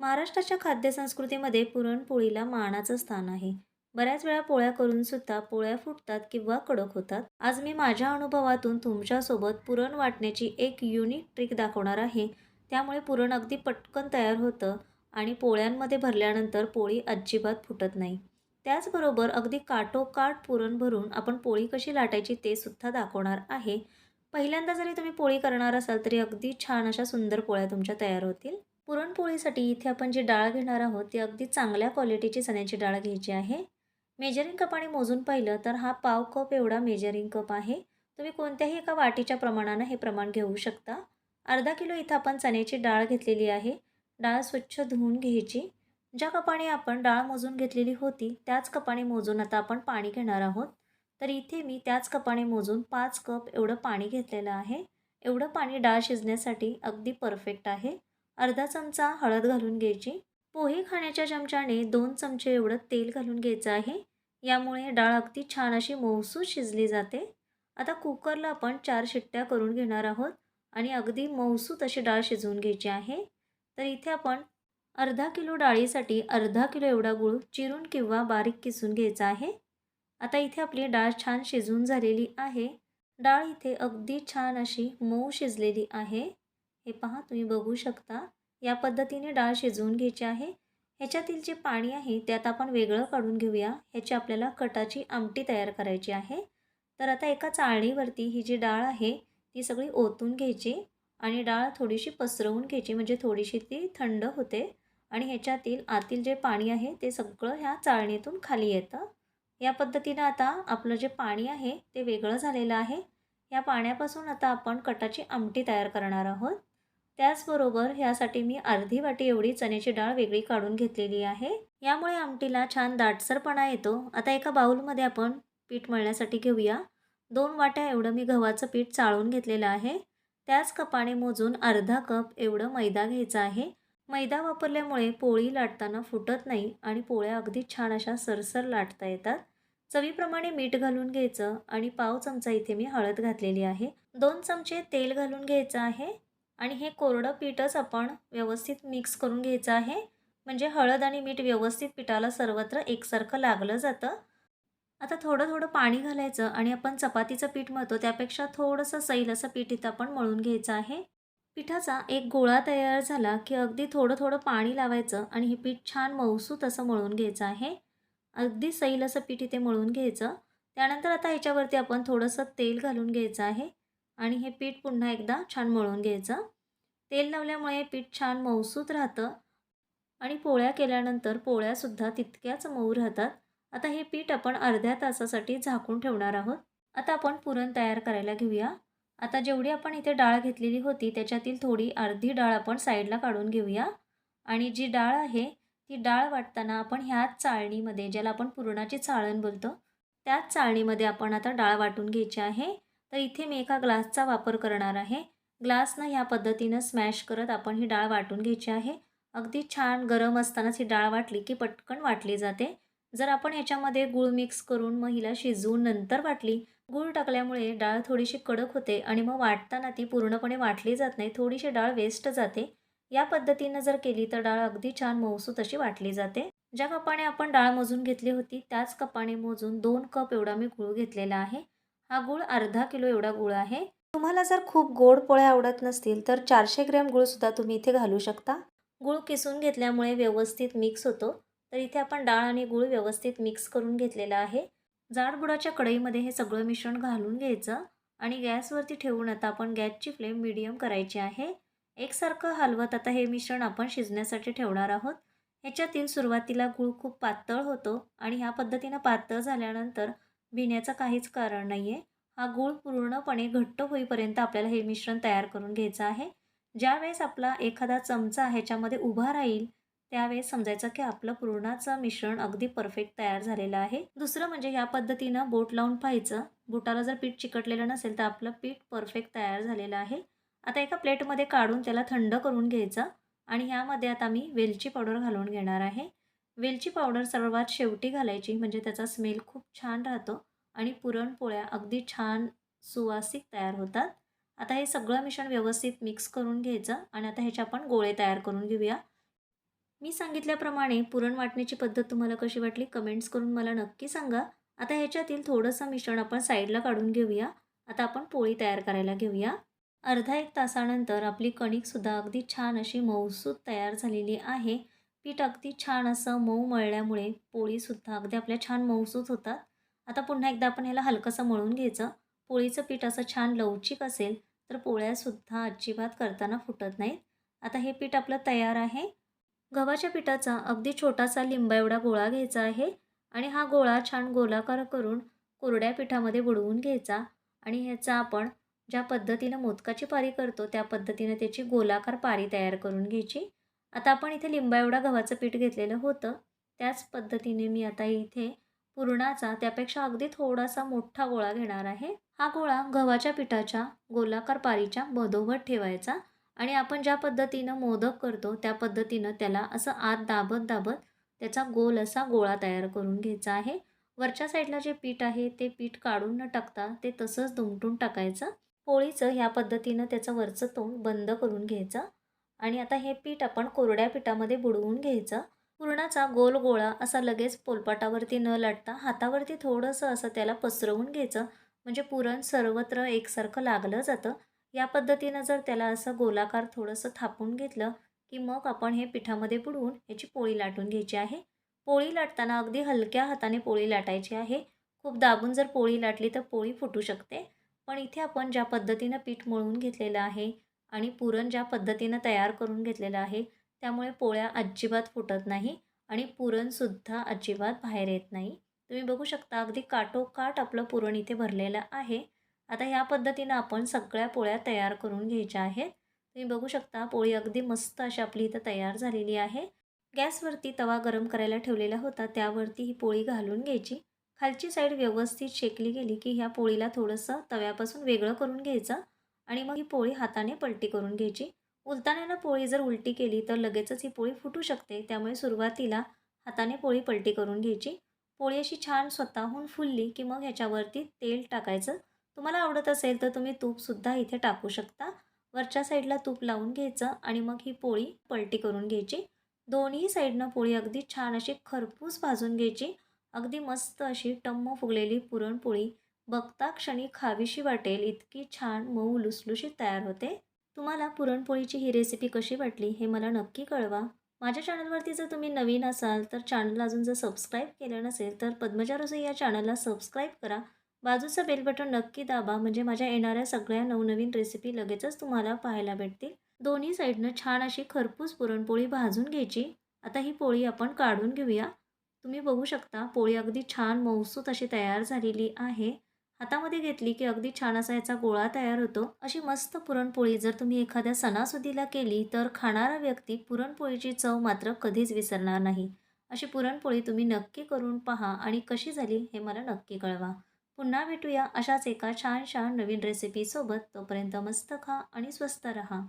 महाराष्ट्राच्या खाद्यसंस्कृतीमध्ये पुरणपोळीला मानाचं स्थान आहे. बऱ्याच वेळा पोळ्या करून सुद्धा पोळ्या फुटतात किंवा कडक होतात. आज मी माझ्या अनुभवातून तुमच्यासोबत पुरण वाटण्याची एक युनिक ट्रिक दाखवणार आहे. त्यामुळे पुरण अगदी पटकन तयार होतं आणि पोळ्यांमध्ये भरल्यानंतर पोळी अजिबात फुटत नाही. त्याचबरोबर अगदी काटोकाट पुरण भरून आपण पोळी कशी लाटायची ते सुद्धा दाखवणार आहे. पहिल्यांदा जरी तुम्ही पोळी करणार असाल तरी अगदी छान अशा सुंदर पोळ्या तुमच्या तयार होतील. पुरणपोळीसाठी इथे आपण जी डाळ घेणार आहोत ती अगदी चांगल्या क्वालिटीची चण्याची डाळ घ्यायची आहे. मेजरिंग कपाने मोजून पाहिलं तर हा पाव कप एवढा मेजरिंग कप आहे. तुम्ही कोणत्याही एका वाटीच्या प्रमाणानं हे प्रमाण घेऊ शकता. अर्धा किलो इथं आपण चण्याची डाळ घेतलेली आहे. डाळ स्वच्छ धुवून घ्यायची. ज्या कपाने आपण डाळ मोजून घेतलेली होती त्याच कपाने मोजून आता आपण पाणी घेणार आहोत. तर इथे मी त्याच कपाने मोजून पाच कप एवढं पाणी घेतलेलं आहे. एवढं पाणी डाळ शिजण्यासाठी अगदी परफेक्ट आहे. अर्धा चमचा हळद घालून घ्यायची. पोहे खाण्याच्या चमच्याने दोन चमचे एवढं तेल घालून घ्यायचं आहे. यामुळे डाळ अगदी छान अशी मऊसूत शिजली जाते. आता कुकरला आपण चार शिट्ट्या करून घेणार आहोत आणि अगदी मऊसूत अशी डाळ शिजवून घ्यायची आहे. तर इथे आपण अर्धा किलो डाळीसाठी अर्धा किलो एवढा गूळ चिरून किंवा बारीक किसून घ्यायचा आहे. आता इथे आपली डाळ छान शिजून झालेली आहे. डाळ इथे अगदी छान अशी मऊ शिजलेली आहे. हे पहा तुम्ही बघू शकता या पद्धतीने डाळ शिजवून घ्यायची आहे. ह्याच्यातील जे पाणी आहे त्यात आपण वेगळं काढून घेऊया. ह्याची आपल्याला कटाची आमटी तयार करायची आहे. तर आता एका चाळणीवरती ही जी डाळ आहे ती सगळी ओतून घ्यायची आणि डाळ थोडीशी पसरवून घ्यायची म्हणजे थोडीशी ती थंड होते आणि ह्याच्यातील आतील जे पाणी आहे ते सगळं ह्या चाळणीतून खाली येतं. या पद्धतीनं आता आपलं जे पाणी आहे ते वेगळं झालेलं आहे. या पाण्यापासून आता आपण कटाची आमटी तयार करणार आहोत. त्याचबरोबर ह्यासाठी मी अर्धी वाटी एवढी चण्याची डाळ वेगळी काढून घेतलेली आहे. यामुळे आमटीला छान दाटसरपणा येतो. आता एका बाऊलमध्ये आपण पीठ मळण्यासाठी घेऊया. दोन वाट्या एवढं मी गव्हाचं पीठ चाळून घेतलेलं आहे. त्याच कपाने मोजून अर्धा कप एवढं मैदा घ्यायचा आहे. मैदा वापरल्यामुळे पोळी लाटताना फुटत नाही आणि पोळ्या अगदी छान अशा सरसर लाटता येतात. चवीप्रमाणे मीठ घालून घ्यायचं आणि पाव चमचा इथे मी हळद घातलेली आहे. दोन चमचे तेल घालून घ्यायचं आहे. आणि हे कोरडं पीठच आपण व्यवस्थित मिक्स करून घ्यायचं आहे. म्हणजे हळद आणि मीठ व्यवस्थित पिठाला सर्वत्र एकसारखं लागलं जातं. आता थोडं थोडं पाणी घालायचं आणि आपण चपातीचं पीठ मळतो त्यापेक्षा थोडंसं सैल असं पीठ इथं आपण मळून घ्यायचं आहे. पिठाचा एक गोळा तयार झाला की अगदी थोडं थोडं पाणी लावायचं आणि हे पीठ छान मऊसूत असं मळून घ्यायचं आहे. अगदी सैल असं पीठ इथे मळून घ्यायचं. त्यानंतर आता ह्याच्यावरती आपण थोडंसं तेल घालून घ्यायचं आहे. आणि हे पीठ पुन्हा एकदा छान मळून घ्यायचं. तेल लावल्यामुळे पीठ छान मऊसूत राहतं आणि पोळ्या केल्यानंतर पोळ्यासुद्धा तितक्याच मऊ राहतात. आता हे पीठ आपण अर्ध्या तासासाठी झाकून ठेवणार आहोत. आता आपण पुरण तयार करायला घेऊया. आता जेवढी आपण इथे डाळ घेतलेली होती त्याच्यातील थोडी अर्धी डाळ आपण साईडला काढून घेऊया. आणि जी डाळ आहे ती डाळ वाटताना आपण ह्याच चाळणीमध्ये ज्याला आपण पुरणाची चाळण बोलतो त्याच चाळणीमध्ये आपण आता डाळ वाटून घ्यायची आहे. तर इथे मी एका ग्लासचा वापर करणार आहे. ग्लासनं ह्या पद्धतीनं स्मॅश करत आपण ही डाळ वाटून घ्यायची आहे. अगदी छान गरम असतानाच ही डाळ वाटली की पटकन वाटली जाते. जर आपण ह्याच्यामध्ये गूळ मिक्स करून मग हिला शिजवून नंतर वाटली गूळ टाकल्यामुळे डाळ थोडीशी कडक होते आणि मग वाटताना ती पूर्णपणे वाटली जात नाही थोडीशी डाळ वेस्ट जाते. या पद्धतीनं जर केली तर डाळ अगदी छान मऊसूत अशी वाटली जाते. ज्या कपाने आपण डाळ मोजून घेतली होती त्याच कपाने मोजून दोन कप एवढा मी गूळ घेतलेला आहे. हा गूळ अर्धा किलो एवढा गूळ आहे. तुम्हाला जर खूप गोड पोळ्या आवडत नसतील तर चारशे ग्रॅम गूळसुद्धा तुम्ही इथे घालू शकता. गूळ किसून घेतल्यामुळे व्यवस्थित मिक्स होतो. तर इथे आपण डाळ आणि गूळ व्यवस्थित मिक्स करून घेतलेला आहे. जाड बुडाच्या कढईमध्ये हे सगळं मिश्रण घालून घ्यायचं आणि गॅसवरती ठेवून आता आपण गॅसची फ्लेम मिडियम करायची आहे. एकसारखं हलवत आता हे मिश्रण आपण शिजण्यासाठी ठेवणार आहोत. ह्याच्यातील सुरुवातीला गूळ खूप पातळ होतो आणि ह्या पद्धतीनं पातळ झाल्यानंतर भिण्याचं काहीच कारण नाही आहे हा गूळ पूर्णपणे घट्ट होईपर्यंत आपल्याला हे मिश्रण तयार करून घ्यायचं आहे. ज्यावेळेस आपला एखादा चमचा ह्याच्यामध्ये उभा राहील त्यावेळेस समजायचं की आपलं पुरणाचं मिश्रण अगदी परफेक्ट तयार झालेलं आहे. दुसरं म्हणजे ह्या पद्धतीनं बोट लावून पाहायचं. बोटाला जर पीठ चिकटलेलं नसेल तर आपलं पीठ परफेक्ट तयार झालेलं आहे. आता एका प्लेटमध्ये काढून त्याला थंड करून घ्यायचं आणि ह्यामध्ये आता मी वेलची पावडर घालून घेणार आहे. वेलची पावडर सर्वात शेवटी घालायची म्हणजे त्याचा स्मेल खूप छान राहतो. आणि पुरणपोळ्या अगदी छान सुवासिक तयार होतात. आता हे सगळं मिश्रण व्यवस्थित मिक्स करून घ्यायचं आणि आता ह्याचे आपण गोळे तयार करून घेऊया. मी सांगितल्याप्रमाणे पुरण वाटण्याची पद्धत तुम्हाला कशी वाटली कमेंट्स करून मला नक्की सांगा. आता ह्याच्यातील थोडंसं मिश्रण आपण साईडला काढून घेऊया. आता आपण पोळी तयार करायला घेऊया. अर्धा एक तासानंतर आपली कणिकसुद्धा अगदी छान अशी मऊसूत तयार झालेली आहे. पीठ अगदी छान असं मऊ मळल्यामुळे पोळीसुद्धा अगदी आपल्या छान मऊसूत होतात. आता पुन्हा एकदा आपण ह्याला हलकंसं मळून घ्यायचं. पोळीचं पीठ असं छान लवचिक असेल तर पोळ्यासुद्धा अजिबात करताना फुटत नाहीत. आता हे पीठ आपलं तयार आहे. गव्हाच्या पिठाचा अगदी छोटासा लिंबा एवढा गोळा घ्यायचा आहे आणि हा गोळा छान गोलाकार करून कोरड्या पिठामध्ये बुडवून घ्यायचा आणि ह्याचा आपण ज्या पद्धतीनं मोदकाची पारी करतो त्या पद्धतीनं त्याची गोलाकार पारी तयार करून घ्यायची. आता आपण इथे लिंबा एवढा गव्हाचं पीठ घेतलेलं होतं. त्याच पद्धतीने मी आता इथे पुरणाचा त्यापेक्षा अगदी थोडासा मोठा गोळा घेणार आहे. हा गोळा गव्हाच्या पिठाच्या गोलाकार पारीच्या मधोमध ठेवायचा आणि आपण ज्या पद्धतीनं मोदक करतो त्या पद्धतीनं त्याला असं आत दाबत दाबत त्याचा गोल असा गोळा तयार करून घ्यायचा आहे. वरच्या साईडला जे पीठ आहे ते पीठ काढून न टाकता ते तसंच दुमटून टाकायचं. पोळीचं ह्या पद्धतीनं त्याचं वरचं तोंड बंद करून घ्यायचं आणि आता हे पीठ आपण कोरड्या पिठामध्ये बुडवून घ्यायचं. पुरणाचा गोल गोळा असा लगेच पोलपाटावरती न लाटता हातावरती थोडंसं असं त्याला पसरवून घ्यायचं. म्हणजे पुरण सर्वत्र एकसारखं लागलं जातं. या पद्धतीनं जर त्याला असं गोलाकार थोडंसं थापून घेतलं की मग आपण हे पिठामध्ये बुडवून याची पोळी लाटून घ्यायची आहे. पोळी लाटताना अगदी हलक्या हाताने पोळी लाटायची आहे. खूप दाबून जर पोळी लाटली तर पोळी फुटू शकते. पण इथे आपण ज्या पद्धतीनं पीठ मळून घेतलेलं आहे आणि पुरण ज्या पद्धतीनं तयार करून घेतलेलं आहे त्यामुळे पोळ्या अजिबात फुटत नाही आणि पुरणसुद्धा अजिबात बाहेर येत नाही. तुम्ही बघू शकता अगदी काटोकाट आपलं पुरण इथे भरलेलं आहे. आता ह्या पद्धतीनं आपण सगळ्या पोळ्या तयार करून घ्यायच्या आहेत. तुम्ही बघू शकता पोळी अगदी मस्त अशी आपली इथं तयार झालेली आहे. गॅसवरती तवा गरम करायला ठेवलेला होता त्यावरती ही पोळी घालून घ्यायची. खालची साईड व्यवस्थित शेकली गेली की ह्या पोळीला थोडंसं तव्यापासून वेगळं करून घ्यायचं आणि मग ही पोळी हाताने पलटी करून घ्यायची. उलताना पोळी जर उलटी केली तर लगेचच ही पोळी फुटू शकते. त्यामुळे सुरुवातीला हाताने पोळी पलटी करून घ्यायची. पोळी अशी छान स्वतःहून फुलली की मग ह्याच्यावरती तेल टाकायचं. तुम्हाला आवडत असेल तर तुम्ही तूपसुद्धा इथे टाकू शकता. वरच्या साईडला तूप लावून घ्यायचं आणि मग ही पोळी पलटी करून घ्यायची. दोन्ही साईडनं पोळी अगदी छान अशी खरपूस भाजून घ्यायची. अगदी मस्त अशी टम्म फुगलेली पुरणपोळी बघता क्षणी खावीशी वाटेल. इतकी छान मऊ लुसलुशीत तयार होते. तुम्हाला पुरणपोळीची ही रेसिपी कशी वाटली हे मला नक्की कळवा. माझ्या चॅनलवरती जर तुम्ही नवीन असाल तर चॅनल अजून जर सबस्क्राईब केलं नसेल तर पद्मजा रसोई या चॅनलला सबस्क्राईब करा. बाजूचं बेल बटन नक्की दाबा म्हणजे माझ्या येणाऱ्या सगळ्या नवनवीन रेसिपी लगेचच तुम्हाला पाहायला भेटतील. दोन्ही साईडनं छान अशी खरपूस पुरणपोळी भाजून घ्यायची. आता ही पोळी आपण काढून घेऊया. तुम्ही बघू शकता पोळी अगदी छान मौसूत अशी तयार झालेली आहे. हातामध्ये घेतली की अगदी छान असा याचा गोळा तयार होतो. अशी मस्त पुरणपोळी जर तुम्ही एखाद्या सणासुदीला केली तर खाणारा व्यक्ती पुरणपोळीची चव मात्र कधीच विसरणार नाही. अशी पुरणपोळी तुम्ही नक्की करून पहा आणि कशी झाली हे मला नक्की कळवा. पुन्हा भेटूया अशाच एका छान छान नवीन रेसिपीसोबत तोपर्यंत मस्त खा आणि स्वस्त रहा.